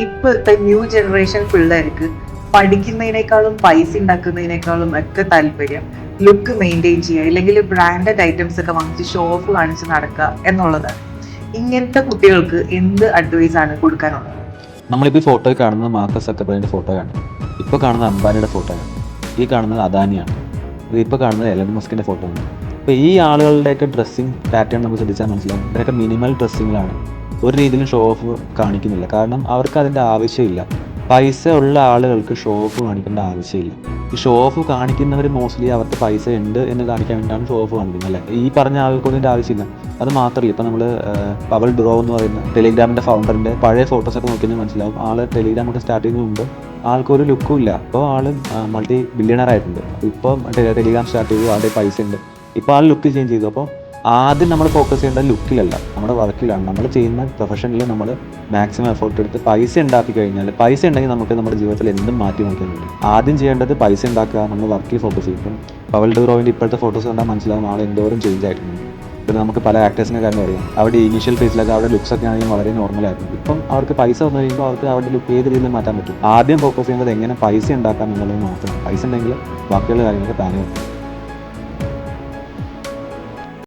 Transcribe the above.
ഇപ്പോഴത്തെ new generation പിള്ളേർക്ക് പഠിക്കുന്നതിനേക്കാളും പൈസ ഉണ്ടാക്കുന്നതിനേക്കാളും ഒക്കെ താല്പര്യം ലുക്ക് മെയിന്റെയിൻ ചെയ്യുക അല്ലെങ്കിൽ ബ്രാൻഡഡ് ഐറ്റംസ് ഒക്കെ വാങ്ങിച്ച് ഷോ ഓഫ് കാണിച്ച് നടക്കുക എന്നുള്ളതാണ്. ഇങ്ങനത്തെ കുട്ടികൾക്ക് എന്ത് അഡ്വൈസ് ആണ് കൊടുക്കാനുള്ളത്? നമ്മളിപ്പോൾ ഈ ഫോട്ടോയിൽ കാണുന്നത് മാർക്കസ് ഫോട്ടോ ഫോട്ടോയാണ് ഇപ്പോൾ കാണുന്നത് അംബാനിയുടെ ഫോട്ടോയാണ് ഈ കാണുന്നത് അദാനിയാണ്. ഇതിപ്പോൾ കാണുന്നത് എലൻ മസ്കിന്റെ ഫോട്ടോ ആണ്. അപ്പോൾ ഈ ആളുകളുടെയൊക്കെ ഡ്രസ്സിങ് പാറ്റേൺ നമുക്ക് ശ്രദ്ധിച്ചാൽ മനസ്സിലാവും. ഇവരൊക്കെ മിനിമൽ ഡ്രസ്സിങ്ങിലാണ് ഒരു രീതിയിലും ഷോ ഓഫ് കാണിക്കുന്നില്ല. കാരണം അവർക്ക് അതിന്റെ ആവശ്യമില്ല. പൈസ ഉള്ള ആളുകൾക്ക് ഷോ ഓഫ് കാണിക്കേണ്ട ആവശ്യമില്ല. ഈ ഷോ ഓഫ് കാണിക്കുന്നവർ മോസ്റ്റ്ലി അവർക്ക് പൈസ ഉണ്ട് എന്ന് കാണിക്കാൻ വേണ്ടിയിട്ടാണ് ഷോ ഓഫ് കാണിക്കുന്നത് അല്ലേ? ഈ പറഞ്ഞ ആൾക്കൊന്നും ആവശ്യമില്ല. അത് മാത്രമല്ല ഇപ്പം നമ്മൾ പവൽ ഡ്രോ എന്ന് പറയുന്ന ടെലിഗ്രാമിന്റെ ഫൗണ്ടറിന്റെ പഴയ ഫോട്ടോസ് ഒക്കെ നോക്കിയാൽ മനസ്സിലാവും. ആൾ ടെലിഗ്രാം ഒക്കെ സ്റ്റാർട്ട് ചെയ്യുന്നതിന് മുമ്പ് ആൾക്കൊരു ലുക്കും ഇല്ല. അപ്പോൾ ആൾ മൾട്ടി ബില്യണർ ആയിട്ടുണ്ട്. ഇപ്പം ടെലിഗ്രാം സ്റ്റാർട്ട് ചെയ്തു ആളുടെ പൈസ ഉണ്ട്. ഇപ്പോൾ ആ ലുക്ക് ചേഞ്ച് ചെയ്തു. അപ്പോൾ ആദ്യം നമ്മൾ ഫോക്കസ് ചെയ്യേണ്ട ലുക്കിലല്ല നമ്മുടെ വർക്കിലാണ്. നമ്മൾ ചെയ്യുന്ന പ്രൊഫഷനിൽ നമ്മൾ മാക്സിമം എഫോർട്ട് എടുത്ത് പൈസ ഉണ്ടാക്കി കഴിഞ്ഞാൽ പൈസ ഉണ്ടെങ്കിൽ നമുക്ക് നമ്മുടെ ജീവിതത്തിൽ എന്തും മാറ്റി നോക്കാൻ പറ്റും. ആദ്യം ചെയ്യേണ്ടത് പൈസ ഉണ്ടാക്കുക നമ്മൾ വർക്കിൽ ഫോക്കസ് ചെയ്യും. പവൽ ഡൂറോവിന്റെ ഇപ്പോഴത്തെ ഫോട്ടോസ് കണ്ടാൽ മനസ്സിലാവും ആൾ എന്തോരം ചേഞ്ച് ആയിട്ടുണ്ട്. പിന്നെ നമുക്ക് പല ആക്ടേഴ്സിനെ കാര്യം അറിയാം. അവിടെ ഇനീഷ്യൽ ഫേസിലൊക്കെ അവരുടെ ലുക്സ് ഒക്കെ ആണെങ്കിൽ വളരെ നോർമൽ ആയിരുന്നു. ഇപ്പം അവർക്ക് പൈസ വന്നു കഴിയുമ്പോൾ അവർക്ക് അവരുടെ ലുക്ക് ഏത് രീതിയിൽ മാറ്റാൻ പറ്റും? ആദ്യം ഫോക്കസ് ചെയ്യുന്നത് എങ്ങനെ പൈസ ഉണ്ടാക്കാം എന്നുള്ളത് മാത്രം. പൈസ ഉണ്ടെങ്കിൽ ബാക്കിയുള്ള കാര്യങ്ങളൊക്കെ താനേ.